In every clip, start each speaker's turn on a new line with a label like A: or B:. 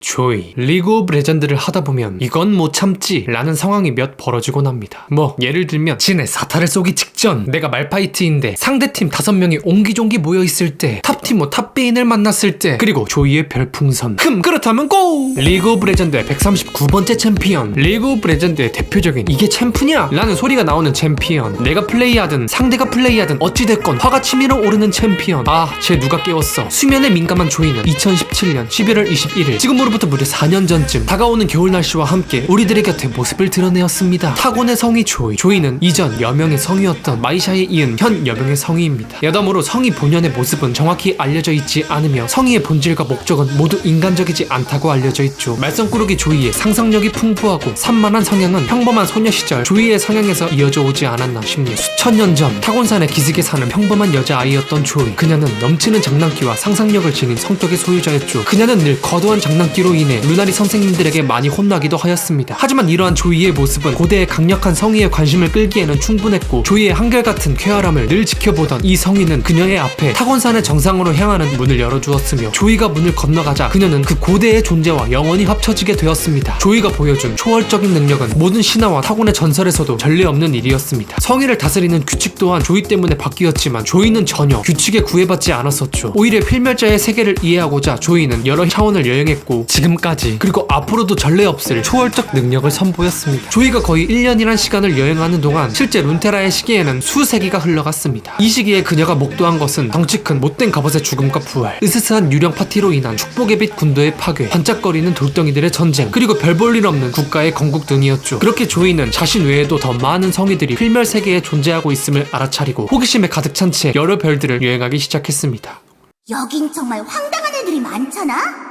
A: 조이 리그 오브 레전드를 하다 보면 이건 못 참지 라는 상황이 몇 벌어지곤 합니다. 뭐 예를 들면 진에 사타를 쏘기 직전 내가 말파이트인데 상대팀 다섯 명이 옹기종기 모여있을 때 탑팀 뭐 탑베인을 만났을 때 그리고 조이의 별풍선. 흠 그렇다면 고! 리그 오브 레전드의 139번째 챔피언 리그 오브 레전드의 대표적인 이게 챔프냐? 라는 소리가 나오는 챔피언. 내가 플레이하든 상대가 플레이하든 어찌됐건 화가 치밀어 오르는 챔피언. 아쟤 누가 깨웠어? 수면에 민감한 조이는 2017년 11월 21일. 지금으로 부터 무려 4년 전쯤 다가오는 겨울 날씨와 함께 우리들의 곁에 모습을 드러내었습니다. 타곤의 성이 조이. 조이는 이전 여명의 성이었던 마이샤에 이은 현 여명의 성이입니다. 여담으로 성이 본연의 모습은 정확히 알려져 있지 않으며 성의의 본질과 목적은 모두 인간적이지 않다고 알려져 있죠. 말썽꾸러기 조이의 상상력이 풍부하고 산만한 성향은 평범한 소녀 시절 조이의 성향에서 이어져 오지 않았나 싶네요. 수천 년 전 타곤산의 기슭에 사는 평범한 여자아이였던 조이. 그녀는 넘치는 장난기와 상상력을 지닌 성격의 소유자였죠. 그녀는 늘 거도한 장난기 로 인해 루나리 선생님들에게 많이 혼나기도 하였습니다. 하지만 이러한 조이의 모습은 고대의 강력한 성의의 관심을 끌기에는 충분했고 조이의 한결같은 쾌활함을 늘 지켜보던 이 성의는 그녀의 앞에 타곤산의 정상으로 향하는 문을 열어주었으며 조이가 문을 건너가자 그녀는 그 고대의 존재와 영원히 합쳐지게 되었습니다. 조이가 보여준 초월적인 능력은 모든 신화와 타곤의 전설에서도 전례 없는 일이었습니다. 성의를 다스리는 규칙 또한 조이 때문에 바뀌었지만 조이는 전혀 규칙에 구애받지 않았었죠. 오히려 필멸자의 세계를 이해하고자 조이는 여러 차원을 여행했고 지금까지 그리고 앞으로도 전례 없을 초월적 능력을 선보였습니다. 조이가 거의 1년이란 시간을 여행하는 동안 실제 룬테라의 시기에는 수세기가 흘러갔습니다. 이 시기에 그녀가 목도한 것은 덩치 큰 못된 갑옷의 죽음과 부활 으스스한 유령 파티로 인한 축복의 빛 군도의 파괴 반짝거리는 돌덩이들의 전쟁 그리고 별 볼 일 없는 국가의 건국 등이었죠. 그렇게 조이는 자신 외에도 더 많은 성의들이 필멸 세계에 존재하고 있음을 알아차리고 호기심에 가득 찬 채 여러 별들을 여행하기 시작했습니다.
B: 여긴 정말 황당한 애들이 많잖아?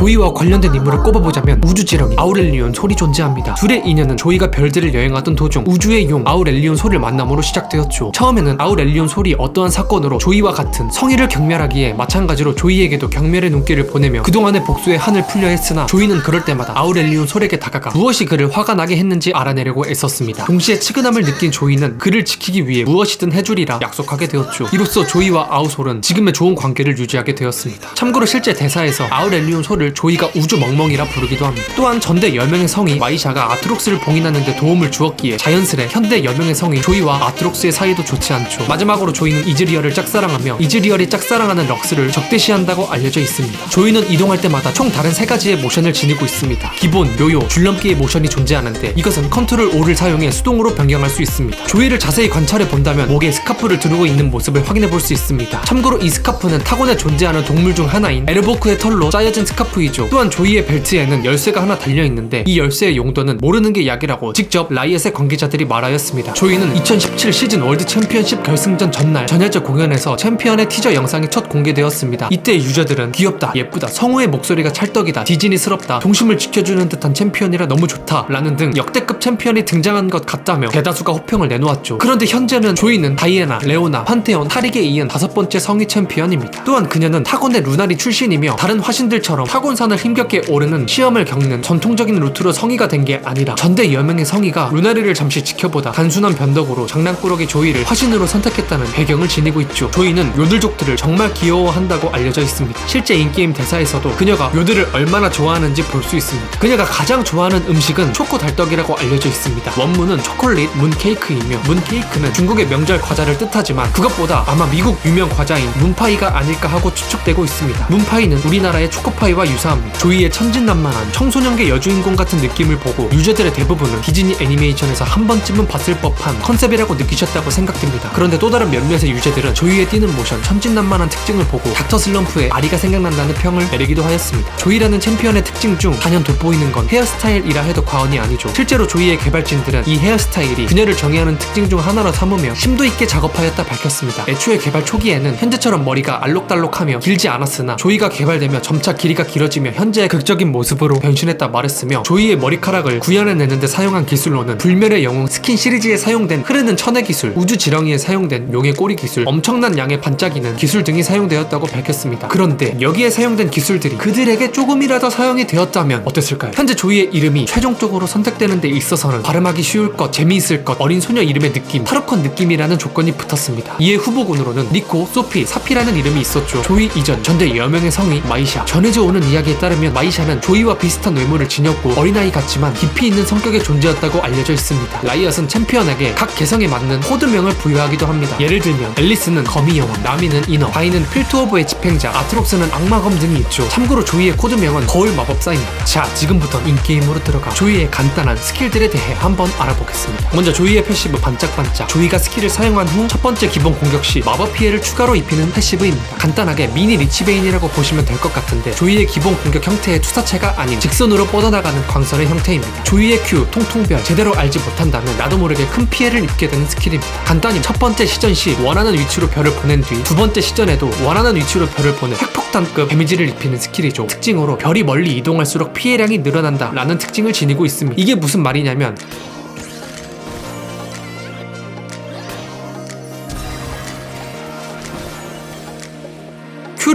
A: 조이와 관련된 인물을 꼽아보자면 우주지렁이 아우렐리온 솔이 존재합니다. 둘의 인연은 조이가 별들을 여행하던 도중 우주의 용 아우렐리온 솔을 만남으로 시작되었죠. 처음에는 아우렐리온 솔이 어떠한 사건으로 조이와 같은 성의를 경멸하기에 마찬가지로 조이에게도 경멸의 눈길을 보내며 그동안의 복수의 한을 풀려 했으나 조이는 그럴 때마다 아우렐리온 솔에게 다가가 무엇이 그를 화가 나게 했는지 알아내려고 애썼습니다. 동시에 측은함을 느낀 조이는 그를 지키기 위해 무엇이든 해주리라 약속하게 되었죠. 이로써 조이와 아우솔은 지금의 좋은 관계를 유지하게 되었습니다. 참고로 실제 대사에서 아우렐리온 솔을 조이가 우주 멍멍이라 부르기도 합니다. 또한 전대 여명의 성이 마이샤가 아트록스를 봉인하는 데 도움을 주었기에 자연스레 현대 여명의 성이 조이와 아트록스의 사이도 좋지 않죠. 마지막으로 조이는 이즈리얼을 짝사랑하며 이즈리얼이 짝사랑하는 럭스를 적대시한다고 알려져 있습니다. 조이는 이동할 때마다 총 다른 세 가지의 모션을 지니고 있습니다. 기본, 요요, 줄넘기의 모션이 존재하는데 이것은 컨트롤 O를 사용해 수동으로 변경할 수 있습니다. 조이를 자세히 관찰해 본다면 목에 스카프를 두르고 있는 모습을 확인해 볼 수 있습니다. 참고로 이 스카프는 타곤에 존재하는 동물 중 하나인 에르보크의 털로 짜여진 스카프 이죠. 또한 조이의 벨트에는 열쇠가 하나 달려 있는데 이 열쇠의 용도는 모르는 게 약이라고 직접 라이엇의 관계자들이 말하였습니다. 조이는 2017 시즌 월드 챔피언십 결승전 전날 전야제 공연에서 챔피언의 티저 영상이 첫 공개되었습니다. 이때 유저들은 귀엽다, 예쁘다, 성우의 목소리가 찰떡이다, 디즈니스럽다, 동심을 지켜주는 듯한 챔피언이라 너무 좋다 라는 등 역대급 챔피언이 등장한 것 같다며 대다수가 호평을 내놓았죠. 그런데 현재는 조이는 다이애나, 레오나, 판테온, 타릭에 이은 다섯 번째 성의 챔피언입니다. 또한 그녀는 타곤의 루나리 출신이며 다른 화신들처럼 타곤 산을 힘겹게 오르는 시험을 겪는 전통적인 루트로 성의가 된 게 아니라 전대 여명의 성의가 루나리를 잠시 지켜보다 단순한 변덕으로 장난꾸러기 조이를 화신으로 선택했다는 배경을 지니고 있죠. 조이는 요들족들을 정말 귀여워한다고 알려져 있습니다. 실제 인게임 대사에서도 그녀가 요들을 얼마나 좋아하는지 볼 수 있습니다. 그녀가 가장 좋아하는 음식은 초코 달떡이라고 알려져 있습니다. 원문은 초콜릿 문케이크이며 문케이크는 중국의 명절 과자를 뜻하지만 그것보다 아마 미국 유명 과자인 문파이가 아닐까 하고 추측되고 있습니다. 문파이는 우리나라의 초코파이와 유사 합니다. 조이의 천진난만한 청소년계 여주인공 같은 느낌을 보고 유저들의 대부분은 디즈니 애니메이션에서 한 번쯤은 봤을 법한 컨셉이라고 느끼셨다고 생각됩니다. 그런데 또 다른 몇몇의 유저들은 조이의 뛰는 모션, 천진난만한 특징을 보고 닥터 슬럼프의 아리가 생각난다는 평을 내리기도 하였습니다. 조이라는 챔피언의 특징 중 단연 돋보이는 건 헤어스타일이라 해도 과언이 아니죠. 실제로 조이의 개발진들은 이 헤어스타일이 그녀를 정의하는 특징 중 하나로 삼으며 심도 있게 작업하였다 밝혔습니다. 애초에 개발 초기에는 현재처럼 머리가 알록달록하며 길지 않았으나 조이가 개발되며 점차 길이가 길어지 고 알려지며 현재의 극적인 모습으로 변신했다 말했으며 조이의 머리카락을 구현해내는데 사용한 기술로는 불멸의 영웅 스킨 시리즈에 사용된 흐르는 천의 기술, 우주 지렁이에 사용된 용의 꼬리 기술, 엄청난 양의 반짝이는 기술 등이 사용되었다고 밝혔습니다. 그런데 여기에 사용된 기술들이 그들에게 조금이라도 사용이 되었다면 어땠을까요? 현재 조이의 이름이 최종적으로 선택되는 데 있어서는 발음하기 쉬울 것, 재미있을 것, 어린 소녀 이름의 느낌, 타로컨 느낌이라는 조건이 붙었습니다. 이에 후보군으로는 니코, 소피, 사피라는 이름이 있었죠. 조이 이전 전대 여명의 성이 마이샤. 전해져 오는 이야기에 따르면 마이샤는 조이와 비슷한 외모를 지녔고 어린아이 같지만 깊이 있는 성격의 존재였다고 알려져 있습니다. 라이엇은 챔피언에게 각 개성에 맞는 코드명을 부여하기도 합니다. 예를 들면 앨리스는 거미 영혼, 나미는 인어, 바이는 필트 오브의 집행자, 아트록스는 악마검 등이 있죠. 참고로 조이의 코드명은 거울 마법사입니다. 자, 지금부터 인게임으로 들어가 조이의 간단한 스킬들에 대해 한번 알아보겠습니다. 먼저 조이의 패시브 반짝반짝. 조이가 스킬을 사용한 후 첫 번째 기본 공격 시 마법 피해를 추가로 입히는 패시브입니다. 간단하게 미니 리치베인이라고 보시면 될 것 같은데 조이의 기본 공격 형태의 투사체가 아닌 직선으로 뻗어나가는 광선의 형태입니다. 조이의 Q 통통별 제대로 알지 못한다면 나도 모르게 큰 피해를 입게 되는 스킬입니다. 간단히 첫 번째 시전 시 원하는 위치로 별을 보낸 뒤 두 번째 시전에도 원하는 위치로 별을 보내 핵폭탄급 데미지를 입히는 스킬이죠. 특징으로 별이 멀리 이동할수록 피해량이 늘어난다 라는 특징을 지니고 있습니다. 이게 무슨 말이냐면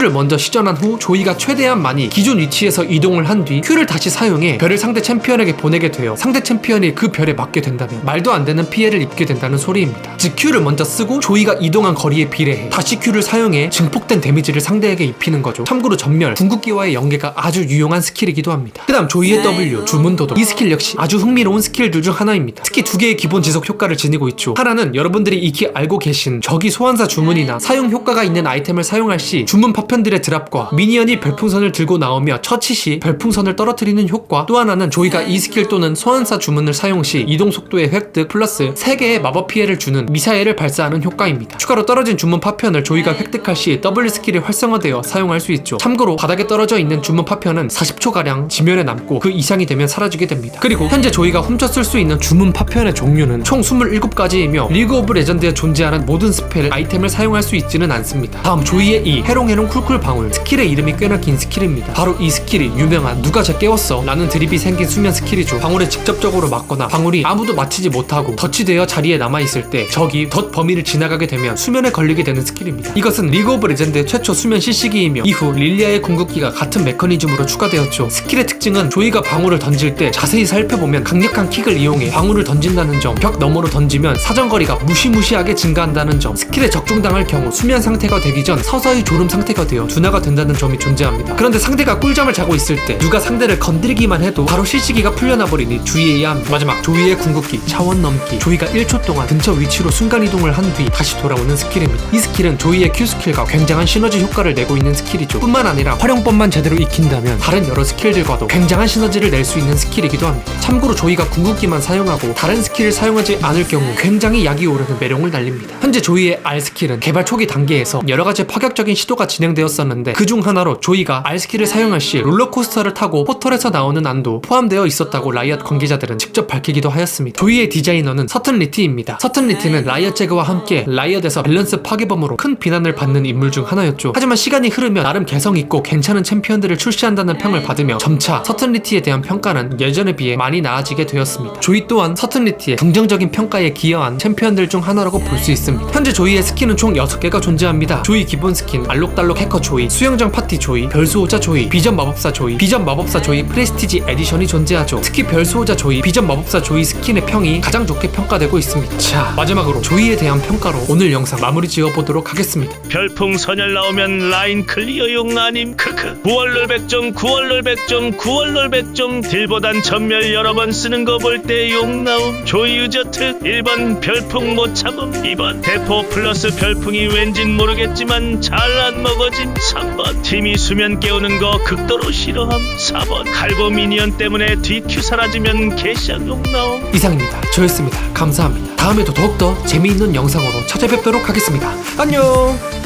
A: Q를 먼저 시전한 후 조이가 최대한 많이 기존 위치에서 이동을 한 뒤 Q를 다시 사용해 별을 상대 챔피언에게 보내게 되어 상대 챔피언이 그 별에 맞게 된다면 말도 안 되는 피해를 입게 된다는 소리입니다. 즉 Q를 먼저 쓰고 조이가 이동한 거리에 비례해 다시 Q를 사용해 증폭된 데미지를 상대에게 입히는 거죠. 참고로 전멸, 궁극기와의 연계가 아주 유용한 스킬이기도 합니다. 그 다음 조이의 W, 주문도도 이 스킬 역시 아주 흥미로운 스킬들 중 하나입니다. 특히 두 개의 기본 지속 효과를 지니고 있죠. 하나는 여러분들이 익히 알고 계신 적이 소환사 주문이나 사용 효과가 있는 아이템을 사용할 시 주문 파편 들의 드랍과 미니언이 별풍선을 들고 나오며 처치 시 별풍선을 떨어뜨리는 효과 또 하나는 조이가 이 스킬 또는 소환사 주문을 사용 시 이동 속도의 획득 플러스 3개의 마법 피해를 주는 미사일을 발사하는 효과입니다. 추가로 떨어진 주문 파편을 조이가 획득할 시 W 스킬이 활성화되어 사용할 수 있죠. 참고로 바닥에 떨어져 있는 주문 파편은 40초가량 지면에 남고 그 이상이 되면 사라지게 됩니다. 그리고 현재 조이가 훔쳐 쓸 수 있는 주문 파편의 종류는 총 27가지이며 리그 오브 레전드에 존재하는 모든 스펠, 아이템을 사용할 수 있지는 않습니다. 다음 조이의 이 해롱해롱 쿨쿨 방울 스킬의 이름이 꽤나 긴 스킬입니다. 바로 이 스킬이 유명한 누가 쟤 깨웠어 라는 드립이 생긴 수면 스킬이죠. 방울에 직접적으로 맞거나 방울이 아무도 맞히지 못하고 덧치되어 자리에 남아있을 때 적이 덧 범위를 지나가게 되면 수면에 걸리게 되는 스킬입니다. 이것은 리그 오브 레전드의 최초 수면 CC기이며 이후 릴리아의 궁극기가 같은 메커니즘으로 추가되었죠. 스킬의 특징은 조이가 방울을 던질 때 자세히 살펴보면 강력한 킥을 이용해 방울을 던진다는 점, 벽 너머로 던지면 사정거리가 무시무시하게 증가한다는 점, 스킬에 적중당할 경우 수면 상태가 되기 전 서서히 졸음 상태가 되어 둔화가 된다는 점이 존재합니다. 그런데 상대가 꿀잠을 자고 있을 때 누가 상대를 건드리기만 해도 바로 실시기가 풀려나 버리니 주의해야 합니다. 마지막 조이의 궁극기 차원 넘기 조이가 1초 동안 근처 위치로 순간 이동을 한 뒤 다시 돌아오는 스킬입니다. 이 스킬은 조이의 Q 스킬과 굉장한 시너지 효과를 내고 있는 스킬이죠. 뿐만 아니라 활용법만 제대로 익힌다면 다른 여러 스킬들과도 굉장한 시너지를 낼 수 있는 스킬이기도 합니다. 참고로 조이가 궁극기만 사용하고 다른 스킬을 사용하지 않을 경우 굉장히 약이 오르는 매력을 날립니다. 현재 조이의 R 스킬은 개발 초기 단계에서 여러 가지 파격적인 시도가 진행 되었었는데 그중 하나로 조이가 스킬을 사용할 시 롤러코스터를 타고 포털에서 나오는 안도 포함되어 있었다고 라이엇 관계자들은 직접 밝히기도 하였습니다. 조이의 디자이너는 서튼 리티입니다. 서튼 리티는 라이엇 제그와 함께 라이엇에서 밸런스 파괴범으로 큰 비난을 받는 인물 중 하나였죠. 하지만 시간이 흐르며 나름 개성 있고 괜찮은 챔피언들을 출시한다는 평을 받으며 점차 서튼 리티에 대한 평가는 예전에 비해 많이 나아지게 되었습니다. 조이 또한 서튼 리티의 긍정적인 평가에 기여한 챔피언들 중 하나라고 볼 수 있습니다. 현재 조이의 스킨은 총 6개가 존재합니다. 조이 기본 스킨, 알록달록 해커 조이, 수영장 파티 조이, 별수호자 조이, 비전 마법사 조이, 비전 마법사 조이 프레스티지 에디션이 존재하죠. 특히 별수호자 조이, 비전 마법사 조이 스킨의 평이 가장 좋게 평가되고 있습니다. 자, 마지막으로 조이에 대한 평가로 오늘 영상 마무리 지어보도록 하겠습니다.
C: 별풍 선열 나오면 라인 클리어용 아님 크크 9월롤 백점 9월롤 백점 9월롤 백점 딜보단 전멸 여러 번 쓰는 거 볼때욕 나옴 조이유저트 1번 별풍 못 참음 2번 대포 플러스 별풍이 왠진 모르겠지만 잘안 먹어 짐 3번 팀이 수면 깨우는 거 극도로 싫어함 4번 칼보 미니언 때문에 DQ 사라지면 개샷 욕 나옴
A: 이상입니다. 저였습니다. 감사합니다. 다음에도 더욱더 재미있는 영상으로 찾아뵙도록 하겠습니다. 안녕!